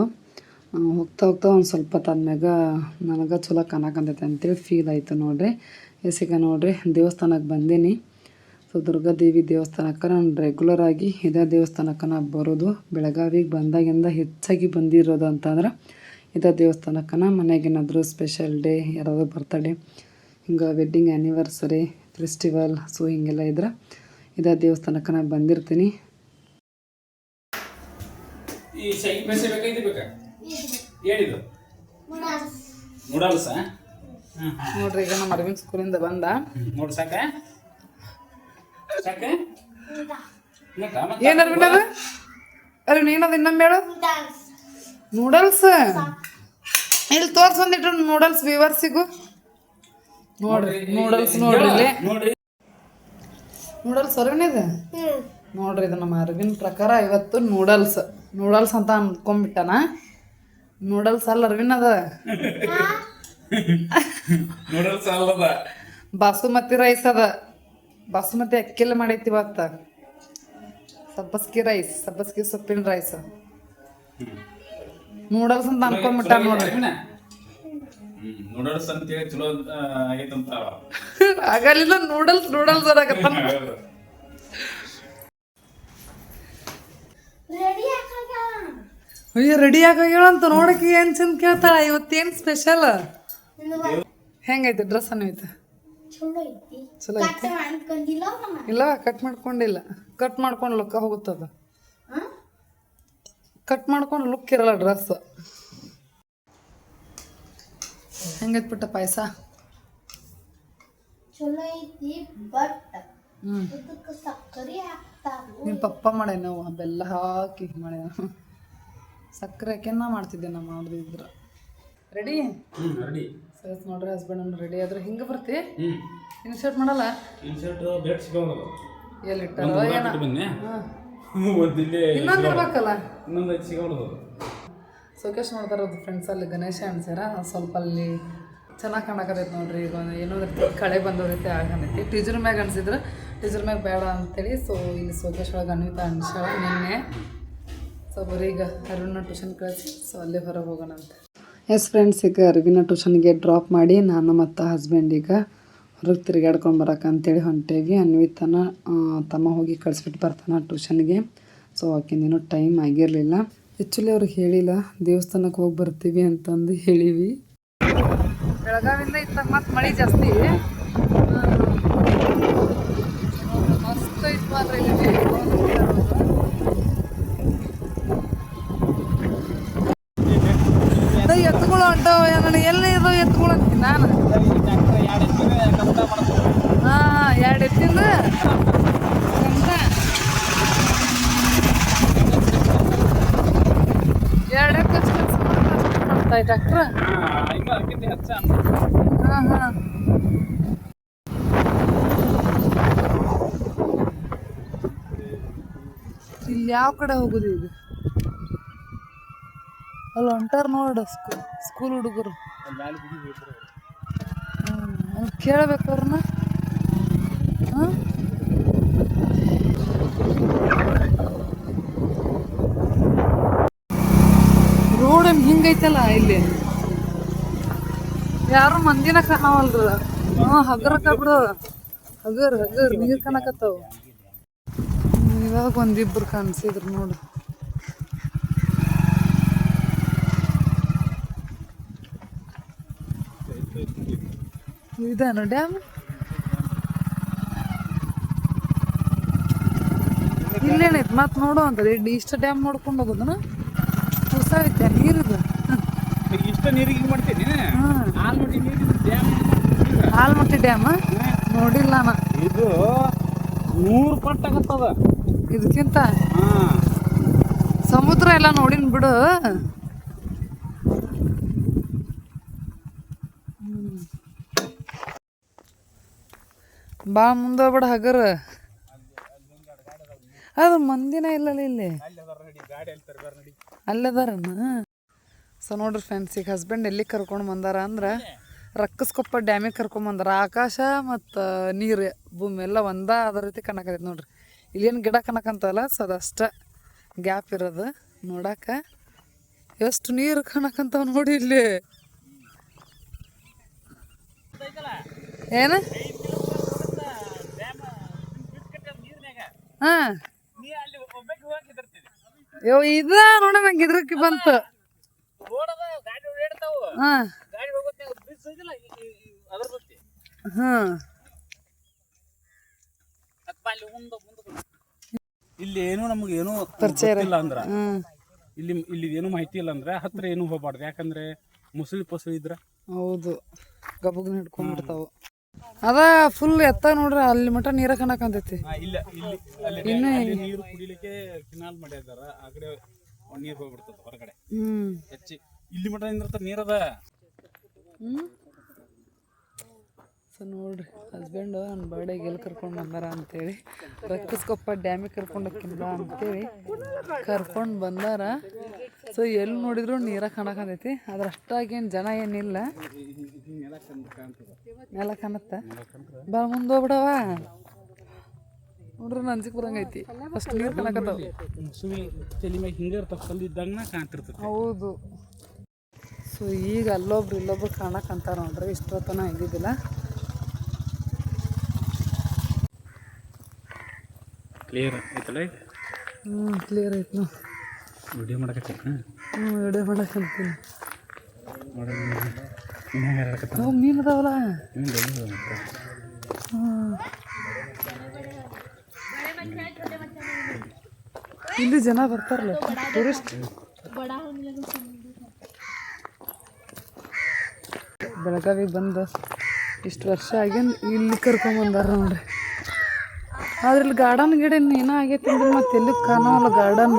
ಹೋಗ್ತಾ ಹೋಗ್ತಾ ಒಂದು ಸ್ವಲ್ಪ ತನ್ಮ್ಯಾಗ ನನಗೆ ಚಲೋ ಕಾಣಕಂತೈತೆ ಅಂತೇಳಿ ಫೀಲ್ ಆಯಿತು ನೋಡ್ರಿ. ಎಸಿಗ ನೋಡ್ರಿ ದೇವಸ್ಥಾನಕ್ಕೆ ಬಂದೀನಿ. ಸೊ ದುರ್ಗಾದೇವಿ ದೇವಸ್ಥಾನಕ್ಕೆ ನಾನು ರೆಗ್ಯುಲರ್ ಆಗಿ ಇದೇ ದೇವಸ್ಥಾನಕ್ಕೆ ನಾನು ಬರೋದು ಬೆಳಗಾವಿಗೆ ಬಂದಾಗಿಂದ ಹೆಚ್ಚಾಗಿ ಬಂದಿರೋದು ಅಂತಂದ್ರೆ ಇದೇ ದೇವಸ್ಥಾನಕ್ಕನ ಮನೆಗೇನಾದರೂ ಸ್ಪೆಷಲ್ ಡೇ ಯಾರಾದರೂ ಬರ್ತಡೇ ಹಿಂಗೆ ವೆಡ್ಡಿಂಗ್ ಆ್ಯನಿವರ್ಸರಿ ಫೆಸ್ಟಿವಲ್ ಸೊ ಹಿಂಗೆಲ್ಲ ಇದ್ರೆ ಇದೇ ದೇವಸ್ಥಾನಕ್ಕೆ ನಾನು ಬಂದಿರ್ತೀನಿ. ಈ ಬೇಕಾ ಏನಿದು ನೂಡಲ್ಸ. ನೋಡ್ರಿ ಈಗ ನಮ್ಮ ಅರವಿಂದ್ ಸ್ಕೂಲಿಂದ ಬಂದ. ನೋಡ್ ಸಾಕ? ಸಾಕ? ಏನ್ ಅರವಿಂದ್ ಅದು? ಅರ್ವಿನ ಏನದು ಇನ್ನೊಮ್ಮೆ ಹೇಳು? ನೂಡಲ್ಸ್. ಇಲ್ಲಿ ತೋರ್ಸ್ ಒಂದಿಟ್ರು ನೂಡಲ್ಸ್ ವ್ಯೂವರ್ಸಿಗೂ ನೋಡ್ರಿ ನೂಡಲ್ಸ್ ನೋಡ್ರಿ ನೂಡಲ್ಸ್ ಅರವಿನ ಇದು? ನೋಡ್ರಿ ಇದು ನಮ್ಮ ಅರವಿನ ಪ್ರಕಾರ ಇವತ್ತು ನೂಡಲ್ಸ್ ನೂಡಲ್ಸ್ ಅಂತ ಅನ್ಕೊಂಡ್ಬಿಟ್ಟನ? ನೂಡಲ್ಸ್ ಅಲ್ಲ ಅರ್ವಿನ್ ಅದ? ನೂಡಲ್ಸ್ ಅಲ್ಲದ ಬಾಸುಮತಿ ರೈಸ್ ಅದ. ಬಾಸುಮತಿ ಅಕ್ಕಿಲ್ಲ ಮಾಡೈತಿ ಇವತ್ತ. ಸಬ್ಬಸ್ಗಿ ರೈಸ್ ಸಬ್ಬಸ್ಗಿ ಸೊಪ್ಪಿನ ರೈಸ್ ನೂಡಲ್ಸ್ ಅಂತ ಅನ್ಕೊಂಡ್ಬಿಟ್ಟ ನೋಡ್ರಿ ನೂಡಲ್ಸ್ ಅಂತೇಳಿ ಚಲೋ ಆ, ಆಗೈತಂತ ಆಗಲಿಲ್ಲ ನೂಡಲ್ಸ್ ನೂಡಲ್ಸ್ ಅದಾಗತ್ತ ಅಯ್ಯೋ ರೆಡಿ ಅಂತ ನೋಡಕ್ಕೆ ಏನ್ ಚಂದ ಕೇಳ್ತಾಳ ಇವತ್ತೇನ್ ಸ್ಪೆಷಲ್ ಹೆಂಗೈತೆ ಡ್ರೆಸ್ ಅನ್ನೈತೆ ಚಲೋ ಚಲೋ ಇಲ್ಲ ಕಟ್ ಮಾಡ್ಕೊಂಡಿಲ್ಲ ಕಟ್ ಮಾಡ್ಕೊಂಡು ಲೊಕ್ಕ ಹೋಗುತ್ತದ. ಕಟ್ ಮಾಡ್ಕೊಂಡು ಲುಕ್ ಇರಲ್ಲ ಡ್ರೆಸ್ ಹೆಂಗತ್ಬಿಟ್ಟ ಪಾಯಸ? ಚಲೋ ಐತಿ ಬಟ್ ಹ್ಮ್. ಇದಕ್ಕೆ ಸಕ್ಕರೆ ಹಾಕ್ತಾರು ನಿಮ್ಮ ಪಪ್ಪ ನಾವು ಬೆಲ್ಲ ಹಾಕಿ ಮಾಡ್ಯಾನ ಸಕ್ಕರೆ ಕೆನ್ನ ಮಾಡ್ತಿದ್ದೆ ನಮ್ಮ ಮಾಡಿದ್ರ ರೆಡಿ ರೆಡಿ ಸರಿ ನೋಡ್ರಿ ಹಸ್ಬೆಂಡ್ ರೆಡಿ ಆದ್ರೆ ಹಿಂಗೆ ಬರ್ತಿ? ಇನ್ಸರ್ಟ್ ಮಾಡಲ್ಲ? ಇನ್ಸರ್ಟ್ ಏನ. ಬನ್ನಿ. ಹಾಂ. ಒಂದು ಇಲ್ಲಿ ಇನ್ನೊಂದು ಇರ್ಬೇಕಲ್ಲ? ಇನ್ನೊಂದು ಐದು ಸಿಗೋದು ಸೋಕೇಶ್ ನೋಡ್ತಾರ ಫ್ರೆಂಡ್ಸ್ ಅಲ್ಲಿ ಗಣೇಶ ಅನ್ಸ್ಯಾರ. ಸ್ವಲ್ಪ ಅಲ್ಲಿ ಚೆನ್ನಾಗಿ ಕಾಣಕತ್ತೈತೆ ನೋಡ್ರಿ ಈಗ ಏನೋ ರೀತಿ ಕಳೆ ಬಂದೋ ರೀತಿ ಆಗಂತೈತಿ ಟೀಚರ್ ಮ್ಯಾಗ ಅನ್ಸಿದ್ರು ಟೀಚರ್ ಮ್ಯಾಗ ಬೇಡ ಅಂತೇಳಿ ಸೊ ಇಲ್ಲಿ ಸೋಕೇಶ್ ಒಳಗೆ ಅನ್ವಿತ ಅನ್ಸಾಳ ನಿನ್ನೆ. ಸೊ ಬರೀ ಈಗ ಅರುಣ ಟ್ಯೂಷನ್ ಕಳಿಸಿ ಸೊ ಅಲ್ಲೇ ಹೊರಗೆ ಹೋಗೋಣ ಅಂತ ಎಸ್ ಫ್ರೆಂಡ್ಸ್ ಈಗ ಅರವಿನ ಟ್ಯೂಷನ್ಗೆ ಡ್ರಾಪ್ ಮಾಡಿ ನಾನು ಮತ್ತು ಹಸ್ಬೆಂಡ್ ಈಗ. ಹೊರಗೆ ತಿರುಗಾಡ್ಕೊಂಡು ಬರಕ್ಕೆ ಅಂತೇಳಿ ಹೊಂಟೇವಿ. ಅನ್ವಿತನ ತಮ್ಮ ಹೋಗಿ ಕಳಿಸ್ಬಿಟ್ಟು ಬರ್ತಾನೆ ಟ್ಯೂಷನ್ಗೆ. ಸೊ ಆಕಿಂದೇನೋ ಟೈಮ್ ಆಗಿರಲಿಲ್ಲ. ಆ್ಯಕ್ಚುಲಿ ಅವ್ರಿಗೆ ಹೇಳಿಲ್ಲ ದೇವಸ್ಥಾನಕ್ಕೆ ಹೋಗಿ ಬರ್ತೀವಿ ಅಂತಂದು ಹೇಳಿವಿ. ಬೆಳಗಾವಿಂದ ಇತ್ತ ಮತ್ತೆ ಮಳೆ ಜಾಸ್ತಿ. ಮಸ್ತ್ ಮಾತ್ರ ಎತ್ತುಗಳು ಹೊಂಟವ ನನಗೆ ಎಲ್ಲಿ ಇದು ಎತ್ತುಗಳು ನಾನು. ಹಾಂ, ಎರಡು ಎತ್ತಿಂದ. ಎರಡು ಎತ್ತು ಮಾಡ್ತಾ ಡಾಕ್ಟ್ರ ಹಾಂ ಹಾಂ. ಇಲ್ಲಿ ಯಾವ ಕಡೆ ಹೋಗುದು ಈಗ ಅಲ್ಲಿ ಹೊಂಟಾರ ನೋಡ, ಸ್ಕೂ ಸ್ಕೂಲ್ ಹುಡುಗರು. ಹ್ಮ್ ಕೇಳ್ಬೇಕು ಅವ್ರನ್ನ ಹಾಂ ರೋಡ್ ಹಿಂಗೈತಲ್ಲ ಇಲ್ಲಿ? ಯಾರು ಮಂದಿನ ಕಾಣವಲ್ರ ಹ್ಞೂ ಹಗರಕ ಬಿಡು. ಹಗರ್ ಹಗರ್, ನೀರ್ ಕಾಣಕತ್ತಾವ. ಇವಾಗ ಒಂದಿಬ್ರು ಕಾಣಿಸಿದ್ರು ನೋಡು. ಇದೇನು ಡ್ಯಾಮ್? ಇಲ್ಲೇನೈತೆ ಮತ್ತೆ ನೋಡು ಅಂತದೆ ಇಷ್ಟ ಡ್ಯಾಮ್ ನೋಡ್ಕೊಂಡು ಹೋಗೋದನ ಹೊಸ ಐತೆ ನೀರಿದು? ಇಷ್ಟು ನೀರಿಗೆ ಮಾಡ್ತೀನಿ ಹಾಂ. ಆಲ್ಮಟ್ಟಿ ಡ್ಯಾಮ್ ನೋಡಿಲ್ಲ ನಾ. ಇದು ನೂರು ಪಟ್ಟಾಗತ್ತದ ಇದಕ್ಕಿಂತ? ಹಾಂ. ಸಮುದ್ರ ಎಲ್ಲ ನೋಡಿನ್ ಬಿಡು. ಬಾ ಬಿಡ ಹಗರ. ಅದು ಮಂದಿನ ಇಲ್ಲಲ್ಲ ಇಲ್ಲಿ. ಅಲ್ಲದಾರನ? ಸೊ ನೋಡ್ರಿ ಫ್ರೆಂಡ್ಸ್ ಈಗ ಹಸ್ಬೆಂಡ್ ಎಲ್ಲಿ ಕರ್ಕೊಂಡು ಬಂದಾರ ಅಂದ್ರೆ ರಕ್ಕಸ್ಕೊಪ್ಪ ಡ್ಯಾಮಿಗೆ ಕರ್ಕೊಂಡು ಬಂದಾರ. ಆಕಾಶ ಮತ್ತು ನೀರು ಭೂಮಿ ಎಲ್ಲ ಒಂದ ಅದ ರೀತಿ ಕಾಣಕತ್ತೈತಿ ನೋಡ್ರಿ. ಇಲ್ಲೇನು ಗಿಡ ಕಣಕಂತಲ್ಲ ಸೊ ಅದಷ್ಟ ಗ್ಯಾಪ್ ಇರೋದು. ನೋಡಾಕ ಎಷ್ಟು ನೀರು ಕಾಣಕಂತಾವ ನೋಡಿ ಇಲ್ಲಿ. ಏನು? ಹಾ. ಯೋ ಇದ ನೋಡ ನಂಗೆ ಇದ್ರಕ್ಕೆ ಬಂತು. ಹಾ. ಹಾ. ಇಲ್ಲಿ ಏನು ನಮಗೆ ಏನು ಪರಿಚಯ ಇಲ್ಲ ಅಂದ್ರ. ಇಲ್ಲಿ ಇಲ್ಲಿ ಏನು ಮಾಹಿತಿ ಇಲ್ಲ ಅಂದ್ರೆ ಹತ್ರ ಏನು ಹೋಗ್ಬಾರ್ದು. ಯಾಕಂದ್ರೆ ಮುಸುಳಿ ಪಸುಳಿ ಇದ್ರ. ಹೌದು. ಗಬಗ್ನ ಹಿಡ್ಕೊಂಡ್ಬಿಡ್ತಾವು ಅದ ಫುಲ್ ಎತ್ತ ನೋಡ್ರಿ ಅಲ್ಲಿ ಮಟ ನೀರ ಕಾಣಕಂತೈತಿ. ಇಲ್ಲ ಇಲ್ಲಿ ಅಲ್ಲಿ ಇನ್ನು ಅಲ್ಲಿ ನೀರು ಕುಡಿಲಿಕ್ಕೆ ಕಿನಾಲ್ ಮಾಡಿದಾರ ಆ ಕಡೆ ನೀರು ಹೋಗ್ಬಿಡ್ತದ ಹೊರಗಡೆ. ಹ್ಮ್. ಹೆಚ್ಚಿ. ಇಲ್ಲಿ ಮಟ ನಿಂದಿರ್ತ ನೀರದ ಹ್ಮ್. ಸೊ ನೋಡ್ರಿ ಹಸ್ಬೆಂಡ್ ನನ್ನ ಬರ್ಡೇಗೆ ಎಲ್ಲಿ ಕರ್ಕೊಂಡು ಬಂದಾರ ಅಂತೇಳಿ. ರಕ್ಕಸ್ಕೊಪ್ಪ ಡ್ಯಾಮಿಗೆ ಕರ್ಕೊಂಡು ಹೋಗಿಲ್ಲ ಅಂತೇಳಿ ಕರ್ಕೊಂಡು ಬಂದಾರ. ಸೊ ಎಲ್ಲಿ ನೋಡಿದ್ರು ನೀರ ಕಾಣಕಂತೈತಿ. ಅದ್ರ ಅಷ್ಟಾಗೇನು ಜನ ಏನಿಲ್ಲ. ನೆಲ ಕಾಣತ್ತ. ಬಾ ಮುಂದೆ ಹೋಗ್ಬಿಡವ ನೋಡ್ರಿ ನಂಜಿಗೆ ಬರಂಗೈತಿ ಅಷ್ಟು ನೀರು ಕಾಣಕತ್ತಾವ. ಮ್ಯಾಗ ಹಿಂಗೆ ಹೌದು. ಸೊ ಈಗ ಅಲ್ಲೊಬ್ರು ಇಲ್ಲೊಬ್ರು ಕಾಣಕ್ಕಂತಾರ ನೋಡ್ರಿ. ಇಷ್ಟೊತ್ತನ ಇದ್ದಿದ್ದಿಲ್ಲ ಕ್ಲಿಯರ್ ಐತಲ್ಲ ಹ್ಞೂ ಕ್ಲಿಯರ್ ಐತೆ ನಾವು ವಿಡಿಯೋ ಮಾಡಕತ್ತಿ ಹಾಂ ಹ್ಞೂ ವಿಡಿಯೋ ಅವು ಮೀನು ಅದಾವಲ್ಲ. ಇಲ್ಲಿ ಜನ ಬರ್ತಾರಲ್ಲ ಟೂರಿಸ್ಟ್ ಬೆಳಗಾವಿಗೆ ಬಂದು ಇಷ್ಟು ವರ್ಷ ಆಗಿಂದ ಇಲ್ಲಿ ಕರ್ಕೊಂಬಂದಾರ ನೋಡ್ರಿ. ಆದ್ರೆ ಇಲ್ಲಿ ಗಾರ್ಡನ್ ಗಿಡನ್ ಏನೋ ಅಂದ್ರೆ ಮತ್ತೆ ಎಲ್ಲಿ ಕಾಣವಲ್ಲ ಗಾರ್ಡನ್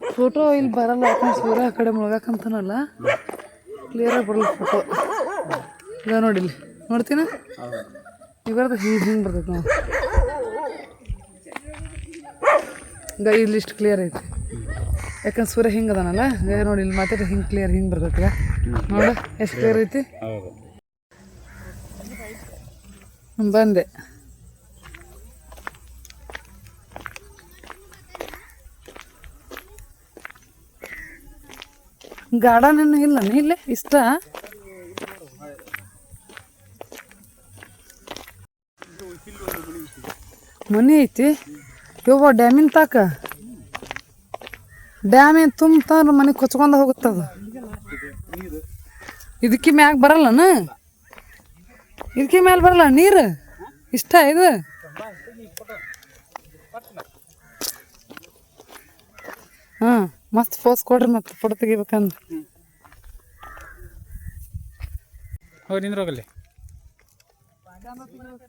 ಫೋಟೋ ಇಲ್ಲಿ ಬರಲ್ಲ, ಯಾಕಂದ್ರೆ ಸೂರ್ಯ ಆ ಕಡೆ ಕ್ಲಿಯರ್ ಕ್ಲಿಯರಾಗಿ ಬರಲ್ಲ ಫೋಟೋ ಇಲ್ಲ ನೋಡಿ ಇಲ್ಲಿ. ನೋಡ್ತೀನ? ಇವಾಗ ಹಿಂಗೆ ಹಿಂಗೆ ಬರ್ತೈತೆ ನಾವು ಈಗ ಇಲ್ಲಿ ಇಷ್ಟು ಕ್ಲಿಯರ್ ಐತಿ. ಯಾಕಂದ್ರೆ ಸೂರ್ಯ ಹಿಂಗೆ ಅದಾನಲ್ಲ, ಈಗ ನೋಡಿ ಇಲ್ಲಿ ಮಾತಾಡಿ ಹಿಂಗೆ ಕ್ಲಿಯರ್ ಹಿಂಗೆ ಬರ್ತೈತೆ ನೋಡ, ಎಷ್ಟು ಕ್ಲಿಯರ್ ಐತಿ? ಬಂದೆ. ಗಾರ್ಡನ್ ಏನು ಇಲ್ಲ ಇಲ್ಲೇ? ಇಷ್ಟ? ಮನೆ ಐತಿ? ಯವ್ವ ಡ್ಯಾಮಿನ ತಾಕ? ಡ್ಯಾಮ್ ತುಂಬ್ತಾರ ಮನೆ ಕೊಚ್ಕೊಂಡ ಹೋಗುತ್ತದ? ಇದಕ್ಕೆ ಮ್ಯಾಗ ಬರಲ್ಲನ? ಇದಕ್ಕೆ ಮೇಲೆ ಬರಲ್ಲ ನೀರು? ಇಷ್ಟ ಇದು? ಹಾಂ ಮಸ್ತ್ ಫೋಸ್ ಕೊಡ್ರಿ ಮತ್ತೆ ಫೋಟೋ ತೆಗಿಬೇಕಂದ್ರೆ ಹೋಗಿ ನಿಂದ್ರ ಹೋಗಲ್ಲಿ.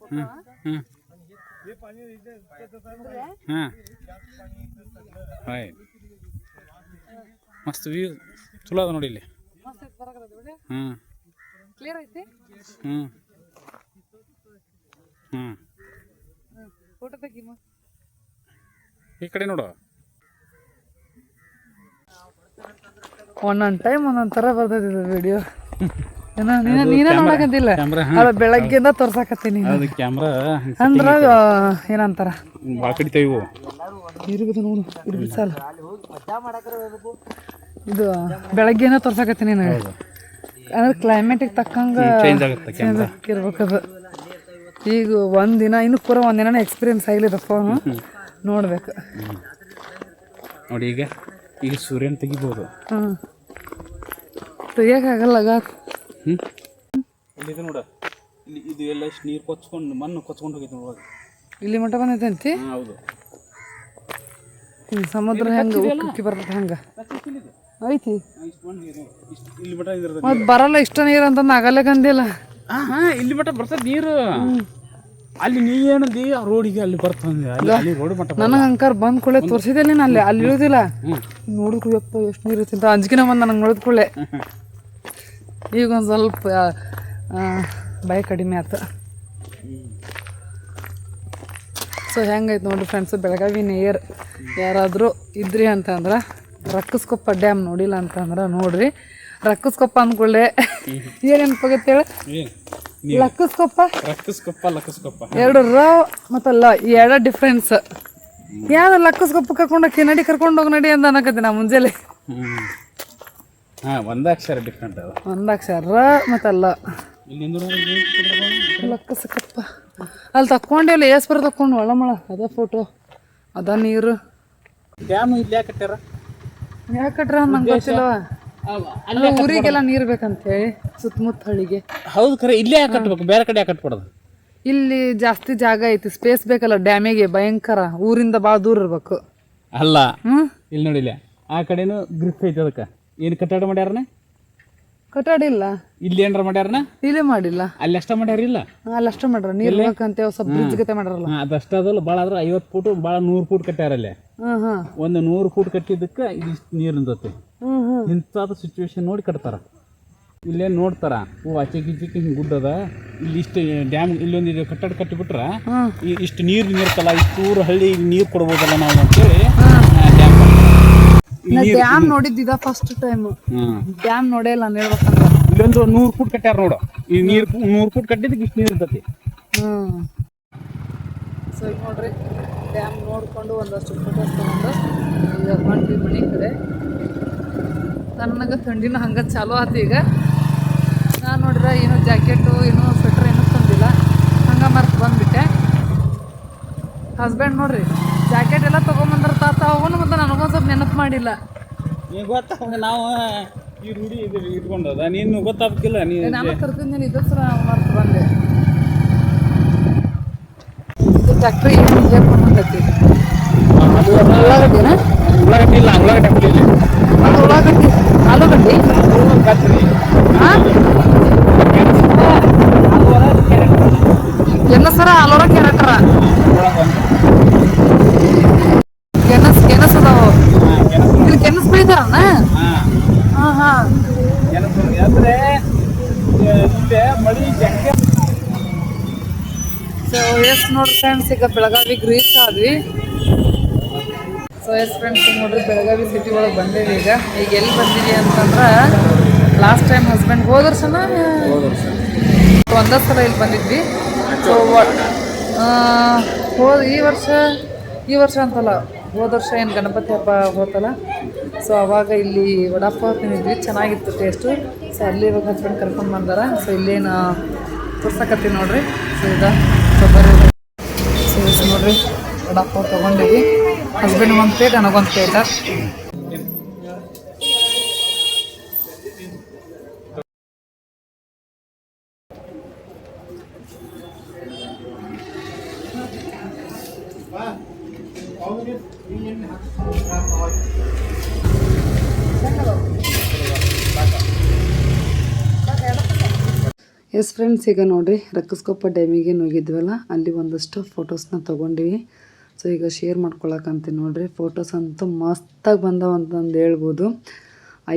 ಹ್ಞೂ ಹ್ಞೂ ಹಾಂ. ಹಾಯ್. ಮಸ್ತ್ ವ್ಯೂ ಚಲೋ ಅದ ನೋಡಿ ಇಲ್ಲಿ. ಹ್ಞೂ ಕ್ಲಿಯರ್ ಐತಿ? ಹ್ಞೂ ಹ್ಞೂ ಫೋಟೋ ಈ ಕಡೆ ನೋಡು. ಒಂದೊಂದು ಟೈಮ್ ಒಂದೊಂದ್ ಥರ ಬರ್ತೈತಿ ಇದು ವಿಡಿಯೋ ಏನ ನೀನ ನೀನ ನೋಡಕಂತಿಲ್ಲ ಅದ ಬೆಳಗ್ಗೆಯಿಂದ ತೋರ್ಸಾಕತ್ತೀನಿ ಅದು ಕ್ಯಾಮ್ರಾ ಅಂದ್ರ ಏನಂತಾರ? ಭಾಳ ಕಡಿತಾವ ಇವು ಇರ್ಬೋದು ನೋಡು ಇರ್ಬೋದು ಸಾಲ. ಇದು ಬೆಳಗ್ಗೆನ ತೋರ್ಸಾಕತ್ತೀನಿ ನಾನು. ಅಂದ್ರೆ ಕ್ಲೈಮೇಟಿಗೆ ತಕ್ಕಂಗ ಚೇಂಜ್ ಇರ್ಬೇಕದು ಈಗ ಒಂದಿನ ಇನ್ನು ಪೂರ ಒಂದಿನ ಎಕ್ಸ್ಪೀರಿಯನ್ಸ್ ಆಗಿಲ್ಲ ಫೋನು ನೋಡ್ಬೇಕು. ನೋಡಿ ಈಗ ಈಗ ಸೂರ್ಯನ ತೆಗಿಬೋದು. ಹಾಂ. ತೆಗಿಯೋಕ್ಕಾಗಲ್ಲ ಆಗ ಹ್ಞೂ ಇಲ್ಲಿ ನೋಡ. ಇಲ್ಲಿ ಇದು ಎಲ್ಲ ಇಷ್ಟು ನೀರು ಕೊಚ್ಕೊಂಡು ಮಣ್ಣು ಕೊಚ್ಕೊಂಡು ಹೋಗೈತೆ ನೋಡುವಾಗ ಇಲ್ಲಿ ಮಟ್ಟ ಬಂದೈತಂತಿ ಹಾಂ ಹೌದು. ಸಮುದ್ರ ಹೆಂಗೆ ಉಕ್ಕಿ ಬರ್ತೈತೆ ಹೆಂಗೆ? ಐತಿ ಇಲ್ಲಿ ಮಟ್ಟ ಬರಲ್ಲ ಇಷ್ಟ ನೀರು ಅಂತ ಆಗಲ್ಲ ಕಂದಿಲ್ಲ ಹಾಂ ಹಾಂ ಇಲ್ಲಿ ಮಟ್ಟ ಬರ್ತದ ನೀರು. ಅಲ್ಲಿ ನೀ ಏನಂದಿ? ಆ ರೋಡಿಗೆ ಅಲ್ಲಿ ಬರ್ತಂದೆ ಅಲ್ಲಿ ಅಲ್ಲಿ ರೋಡ್ ಮಟ್ಟ. ನನಗೆ ಅಂಕಾರ ಬಂದ ಕೂಡಲೇ ತೋರಿಸಿದಲ್ಲಿ ನಾನು ಅಲ್ಲಿ ಅಲ್ಲಿ ಇಳಿದಿಲ್ಲ. ಹ್ಮ್. ನೋಡಿದ್ರು ಯಪ್ಪ ಎಷ್ಟು ನೀರು ಇರುತ್ತೆ ಅಂತ ಅಂಜಿಕೆನ ಬಂದ ನಂಗೆ ನೋಡಿದ ಕೂಡಲೇ. ಈಗ ಒಂದು ಸ್ವಲ್ಪ ಭಯ ಕಡಿಮೆ ಆಯ್ತು ಸೊ ಹೆಂಗೈತೆ ನೋಡಿರಿ ಫ್ರೆಂಡ್ಸ್ ಬೆಳಗಾವಿ ನಿಯರ್ ಯಾರಾದರೂ ಇದ್ರಿ ಅಂತಂದ್ರೆ ರಕ್ಕಸ್ಕೊಪ್ಪ ಡ್ಯಾಮ್ ನೋಡಿಲ್ಲ ಅಂತಂದ್ರೆ ನೋಡ್ರಿ. ರಕ್ಕಸ್ಕೊಪ್ಪ ಅಂದ್ಕೊಳ್ಳೆ ಏನು ನೆನಪಾಗತ್ತೆ ಹೇಳು ಲಕ್ಕಸ್ಕೊಪ್ಪ? ರಕ್ಕಸ್ಕೊಪ್ಪ ಲಕ್ಕಸ್ಕೊಪ್ಪ. ಎರಡು ರ ಮತ್ತಲ್ಲ ಎರಡು ಡಿಫ್ರೆನ್ಸ್ ಯಾವ್ದು ಲಕ್ಕಸ್ಕೊಪ್ಪ ಕರ್ಕೊಂಡೋಗಿ ನಡಿ ಕರ್ಕೊಂಡು ಹೋಗಿ ನಡಿ ಅಂತ ಅನ್ನಕತ್ತಿ ನಾ ಮುಂಜಾನೆ. ಹಾಂ ಒಂದೇ ಅಕ್ಷರ ಡಿಫ್ರೆಂಟ್ ಅದು. ಒಂದು ಅಕ್ಷರ ರ ಮತ್ತು ಲ. ಇಲ್ಲಿಂದ ಲಕ್ಕಸ್ಕಪ್ಪ. ಅಲ್ಲಿ ತಕ್ಕೊಂಡಿಲ್ಲ ಏಸ್ಪರ ತಕ್ಕೊಂಡು ಒಳಮಳ ಅದ ಫೋಟೋ ಅದ ನೀರು. ಡ್ಯಾಮ್ ಇಲ್ಲಿ ಯಾಕೆ ಕಟ್ಟ್ಯಾರ? ಯಾಕಟ್ರ ನಂಗೆ ಗೊತ್ತಿಲ್ಲವ. ಅಲ್ಲ ಊರಿಗೆಲ್ಲ ಬೇಕಂತ ಬೇಕಂತೇಳಿ ಸುತ್ತಮುತ್ತ ಹಳ್ಳಿಗೆ ಹೌದು ಖರೆ ಇಲ್ಲೇ ಯಾಕೆ ಕಟ್ಬೇಕು? ಬೇರೆ ಕಡೆ ಯಾಕೆ ಕಟ್ಬಾರ್ದು ಇಲ್ಲಿ ಜಾಸ್ತಿ ಜಾಗ ಐತಿ ಸ್ಪೇಸ್ ಬೇಕಲ್ಲ ಡ್ಯಾಮಿಗೆ ಭಯಂಕರ ಊರಿಂದ ಭಾಳ ದೂರ ಇರ್ಬೇಕು. ಅಲ್ಲ ಹ್ಞೂ ಇಲ್ಲಿ ನೋಡಿಲ್ಲ ಆ ಕಡೆನೂ ಗ್ರಿಪ್ ಐತೆ ಅದಕ್ಕೆ. ಏನು ಕಟ್ಟಡ ಮಾಡ್ಯಾರನ? ಕಟ್ಟಾಡಿಲ್ಲ ಇಲ್ಲಿ. ಏನಾರ ಮಾಡ್ಯಾರನ? ಇಲ್ಲೇ ಮಾಡಿಲ್ಲ. ಅಲ್ಲಿ ಅಷ್ಟ ಮಾಡ್ಯಾರಿಲ್ಲ ಅಲ್ಲಿ ಅಷ್ಟೇ ಮಾಡ್ರ ನೀರ್ ಬೇಕಂತ ಸ್ವಲ್ಪ ಬ್ರಿಡ್ಜ್ ಗತೆ ಮಾಡ್ರಲ್ಲ ಅದಷ್ಟ ಅದಲ್ಲ. ಭಾಳ ಆದ್ರೆ ಐವತ್ತು ಫೂಟ್ ಭಾಳ ನೂರು ಫೂಟ್ ಕಟ್ಟ್ಯಾರ ಅಲ್ಲಿ. ಒಂದು ನೂರು ಫೂಟ್ ಕಟ್ಟಿದ್ದಕ್ಕೆ ಇದಿಷ್ಟು ನೀರು ನಿಂತತಿ. ಇಂಥದ್ದು ಸಿಚುವೇಶನ್ ನೋಡಿ ಕಟ್ತಾರ. ಇಲ್ಲೇ ನೋಡ್ತಾರ? ಓ ಆಚೆ ಗೀಚೆಗೆ ಹಿಂಗೆ ಗುಡ್ಡದ ಇಲ್ಲಿ ಇಷ್ಟು ಡ್ಯಾಮ್ ಇಲ್ಲೊಂದು ಇದು ಕಟ್ಟಡ ಕಟ್ಟಿಬಿಟ್ರ. ಇಷ್ಟು ನೀರು ನಿರ್ತಲ್ಲ ಇಷ್ಟು ಊರು ಹಳ್ಳಿ ನೀರು ಕೊಡ್ಬೋದಲ್ಲ ನಾವು ಅಂತೇಳಿ. ನಾ ಡ್ಯಾಮ್ ನೋಡಿದ್ದಿದ ಫಸ್ಟ್ ಟೈಮ್ ಡ್ಯಾಮ್ ನೋಡೇ ಇಲ್ಲ ನಾನು ಹೇಳ್ಬೇಕಂದ್ರ ಇಲ್ಲೊಂದು ನೂರು ಫೂಟ್ ಕಟ್ಟ್ಯಾರ ನೋಡು. ಈ ನೀರು ನೂರು ಫೂಟ್ ಕಟ್ಟಿದ್ದಕ್ಕೆ ಇಷ್ಟು ನೀರು ಇರ್ತತಿ. ಹ್ಮ್. ಸೊ ಈಗ ನೋಡ್ರಿ ಡ್ಯಾಮ್ ನೋಡಿಕೊಂಡು ಒಂದಷ್ಟು ಫೋಟೋಸ್ ತಗೊಂಡು ಈಗ ಹೊಂಟ್ವಿ ಮನೆ ಕಡೆ. ನನಗೆ ಥಂಡಿನ ಹಂಗೆ ಚಾಲೂ ಆತು ಈಗ. ನಾನು ನೋಡಿದ್ರೆ ಏನೋ ಜಾಕೆಟು ಏನೋ ಸ್ವೆಟ್ರ್ ಏನೂ ತಂದಿಲ್ಲ. ಹಂಗೆ ಮರ್ತು ಬಂದ್ಬಿಟ್ಟೆ. ಹಸ್ಬೆಂಡ್ ನೋಡ್ರಿ ಜಾಕೆಟ್ ಎಲ್ಲ ತೊಗೊಂಬಂದ್ರ ತಾತ ಅವನು ಮತ್ತೆ ನನಗೊಂದು ಸ್ವಲ್ಪ ನೆನಪು ಮಾಡಿಲ್ಲ. ನೀವು ಗೊತ್ತಾಗ ನಾವು ಈ ರೂಢಿ ಇದು ಇಟ್ಕೊಂಡದ. ನೀನು ಗೊತ್ತಾಗ್ತಿಲ್ಲ ನೀನು ನಾನು ನೀನು ಇದು ಸರ ಮರ್ತು ಬಂದೆ. ಇದು ಏನು ಬಂದೈತಿ ಉಳ್ಳಾಗಡ್ಡಿನ? ಉಳ್ಳಾಗಡ್ಡಿ ಇಲ್ಲ. ಉಳ್ಳಾಗಡ್ಡಿ ಅದು ಉಳ್ಳಾಗಡ್ಡಿ? ಆಲೂಗಡ್ಡಿ ಕತ್ರಿ ಹಾಂ? ಸರ ಆಲೂರ ಕ್ಯಾರೆಟರ ಗೆಣಸ್ ಗೆಣಸ್ ಅದಾವ. ಇಲ್ಲಿ ಗೆಣಸ್ ಬೆಳಿತಾರನ ಹಾಂ. ಹಾಂ ಅಂದ್ರೆ ಇಲ್ಲೇ ಮಳಿ ಜಗ್ಗೆ ಸೊ ಎಸ್ ನೋಡ್ರಿ ಫ್ರೆಂಡ್ಸ್ ಈಗ ಬೆಳಗಾವಿಗೆ ರೀಚ್ ಆದ್ವಿ. ಸೊ ಎಸ್ ಫ್ರೆಂಡ್ಸ್ ನೋಡ್ರಿ ಬೆಳಗಾವಿ ಸಿಟಿ ಒಳಗೆ ಬಂದೇವಿ ಈಗ. ಈಗ ಎಲ್ಲಿ ಬಂದಿರಿ ಅಂತಂದ್ರೆ ಲಾಸ್ಟ್ ಟೈಮ್ ಹಸ್ಬೆಂಡ್ ಹೋದ ವರ್ಷನ ಒಂದೇ ಸಲ ಇಲ್ಲಿ ಬಂದಿದ್ವಿ. ಸೊ ಹೋದ ಈ ವರ್ಷ ಈ ವರ್ಷ ಅಂತಲ್ಲ, ಹೋದ ವರ್ಷ ಏನು ಗಣಪತಿ ಹಬ್ಬ ಹೋತಲ್ಲ ಸೊ ಅವಾಗ ಇಲ್ಲಿ ವಡಾಪ ತಿಂದಿದ್ವಿ, ಚೆನ್ನಾಗಿತ್ತು ಟೇಸ್ಟು ಸೊ ಅಲ್ಲಿ ಇವಾಗ ಹಸ್ಬೆಂಡ್ ಕರ್ಕೊಂಡು ಬಂದಾರ ಸೊ ಇಲ್ಲೇನು ತೋರ್ಸಕತ್ತೀವಿ ನೋಡ್ರಿ. ಸೊ ಇದ ಕೊಬ್ಬರಿ ಸೊ ನೋಡ್ರಿ, ವಡಾಪಾವ್ ತೊಗೊಂಡಿವಿ ಹಸ್ಬೆಂಡ್ ಒಂದು ಪ್ಲೇಟ್ ನನಗೊಂದು ಪ್ಲೇಟ ಎಸ್ ಫ್ರೆಂಡ್ಸ್ ಈಗ ನೋಡಿರಿ ರಕ್ಕಸ್ಕೊಪ್ಪ ಡ್ಯಾಮಿಗೆ ನುಗ್ಗಿದ್ವಲ್ಲ, ಅಲ್ಲಿ ಒಂದಷ್ಟು ಫೋಟೋಸ್ನ ತೊಗೊಂಡಿವಿ. ಸೊ ಈಗ ಶೇರ್ ಮಾಡ್ಕೊಳಕಂತೀನಿ ನೋಡಿರಿ ಫೋಟೋಸ್ ಅಂತೂ ಮಸ್ತಾಗಿ ಬಂದವ ಅಂತಂದು ಹೇಳ್ಬೋದು.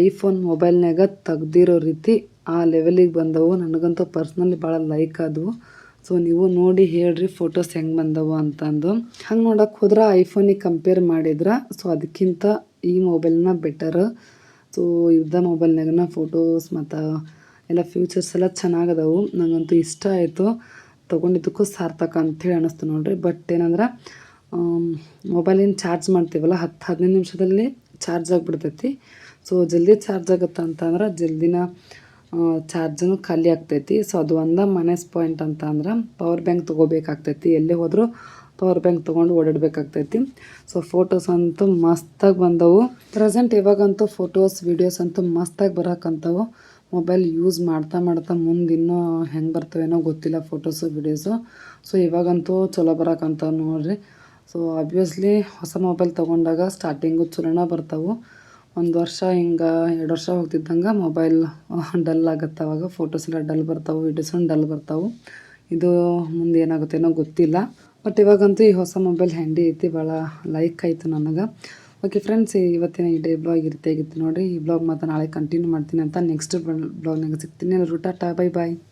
ಐಫೋನ್ ಮೊಬೈಲ್ನಾಗ ತೆಗ್ದಿರೋ ರೀತಿ ಆ ಲೆವೆಲಿಗೆ ಬಂದವು. ನನಗಂತೂ ಪರ್ಸ್ನಲಿ ಭಾಳ ಲೈಕ್ ಆದವು. ಸೊ ನೀವು ನೋಡಿ ಹೇಳ್ರಿ ಫೋಟೋಸ್ ಹೆಂಗೆ ಬಂದವು ಅಂತಂದು. ಹಂಗೆ ನೋಡೋಕೆ ಹೋದ್ರೆ ಐಫೋನಿಗೆ ಕಂಪೇರ್ ಮಾಡಿದ್ರೆ ಸೊ ಅದಕ್ಕಿಂತ ಈ ಮೊಬೈಲ್ನ ಬೆಟರ್ ಸೊ ಇದ್ದ ಮೊಬೈಲ್ನಾಗನ ಫೋಟೋಸ್ ಮತ್ತು ಎಲ್ಲ ಫ್ಯೂಚರ್ಸ್ ಎಲ್ಲ ಚೆನ್ನಾಗದವು. ನನಗಂತೂ ಇಷ್ಟ ಆಯಿತು. ತೊಗೊಂಡಿದ್ದಕ್ಕೂ ಸಾರ್ಥಕ ಅಂಥೇಳಿ ಅನ್ನಿಸ್ತು ನೋಡ್ರಿ. ಬಟ್ ಏನಂದ್ರೆ ಮೊಬೈಲಿನ ಚಾರ್ಜ್ ಮಾಡ್ತೀವಲ್ಲ ಹತ್ತು ಹದಿನೈದು ನಿಮಿಷದಲ್ಲಿ ಚಾರ್ಜ್ ಆಗಿಬಿಡ್ತೈತಿ. ಸೊ ಜಲ್ದಿ ಚಾರ್ಜ್ ಆಗುತ್ತೆ ಅಂತಂದ್ರೆ, ಜಲ್ದಿನ ಚಾರ್ಜನು ಖಾಲಿ ಆಗ್ತೈತಿ. ಸೊ ಅದು ಒಂದ ಮೈನಸ್ ಪಾಯಿಂಟ್ ಅಂತ ಅಂದ್ರೆ ಪವರ್ ಬ್ಯಾಂಕ್ ತೊಗೋಬೇಕಾಗ್ತೈತಿ. ಎಲ್ಲೇ ಹೋದರೂ ಪವರ್ ಬ್ಯಾಂಕ್ ತೊಗೊಂಡು ಓಡಾಡಬೇಕಾಗ್ತೈತಿ. ಸೊ ಫೋಟೋಸ್ ಅಂತೂ ಮಸ್ತಾಗಿ ಬಂದವು. ಪ್ರೆಸೆಂಟ್ ಇವಾಗಂತೂ ಫೋಟೋಸ್ ವೀಡಿಯೋಸ್ ಅಂತೂ ಮಸ್ತಾಗಿ ಬರೋಕ್ಕಂತವು ಮೊಬೈಲ್ ಯೂಸ್ ಮಾಡ್ತಾ ಮಾಡ್ತಾ ಮುಂದೆ ಇನ್ನೂ ಹೆಂಗೆ ಬರ್ತವೇನೋ ಗೊತ್ತಿಲ್ಲ ಫೋಟೋಸು ವೀಡಿಯೋಸು ಸೊ ಇವಾಗಂತೂ ಚಲೋ ಬರೋಕ್ಕಂತ ನೋಡ್ರಿ. ಸೊ ಆಬ್ವಿಯಸ್ಲಿ ಹೊಸ ಮೊಬೈಲ್ ತೊಗೊಂಡಾಗ ಸ್ಟಾರ್ಟಿಂಗು ಚಲೋನ ಬರ್ತಾವೆ. ಒಂದು ವರ್ಷ ಹಿಂಗೆ, ಎರಡು ವರ್ಷ ಹೋಗ್ತಿದ್ದಂಗೆ ಮೊಬೈಲ್ ಡಲ್ ಆಗುತ್ತೆ ಅವಾಗ. ಫೋಟೋಸ್ ಎಲ್ಲ ಡಲ್ ಬರ್ತಾವೆ ವೀಡಿಯೋಸ್ ಡಲ್ ಬರ್ತಾವೆ. ಇದು ಮುಂದೆ ಏನಾಗುತ್ತೇನೋ ಗೊತ್ತಿಲ್ಲ. ಬಟ್ ಇವಾಗಂತೂ ಈ ಹೊಸ ಮೊಬೈಲ್ ಹ್ಯಾಂಡಿ ಐತಿ, ಭಾಳ ಲೈಕ್ ಆಯಿತು ನನಗೆ. ಓಕೆ ಫ್ರೆಂಡ್ಸ್ ಇವತ್ತಿನ ಈ ಡೇ ಬ್ಲಾಗ್ ಇರ್ತೇ ಆಗಿತ್ತು ನೋಡಿರಿ. ಈ ಬ್ಲಾಗ್ ಮಾತ್ರ ನಾಳೆ ಕಂಟಿನ್ಯೂ ಮಾಡ್ತೀನಿ ಅಂತ ನೆಕ್ಸ್ಟ್ ಬ್ಲಾಗ್ನಾಗ ಸಿಗ್ತೀನಿ. ಎಲ್ಲರೂ ಟಾ ಬೈ ಬಾಯ್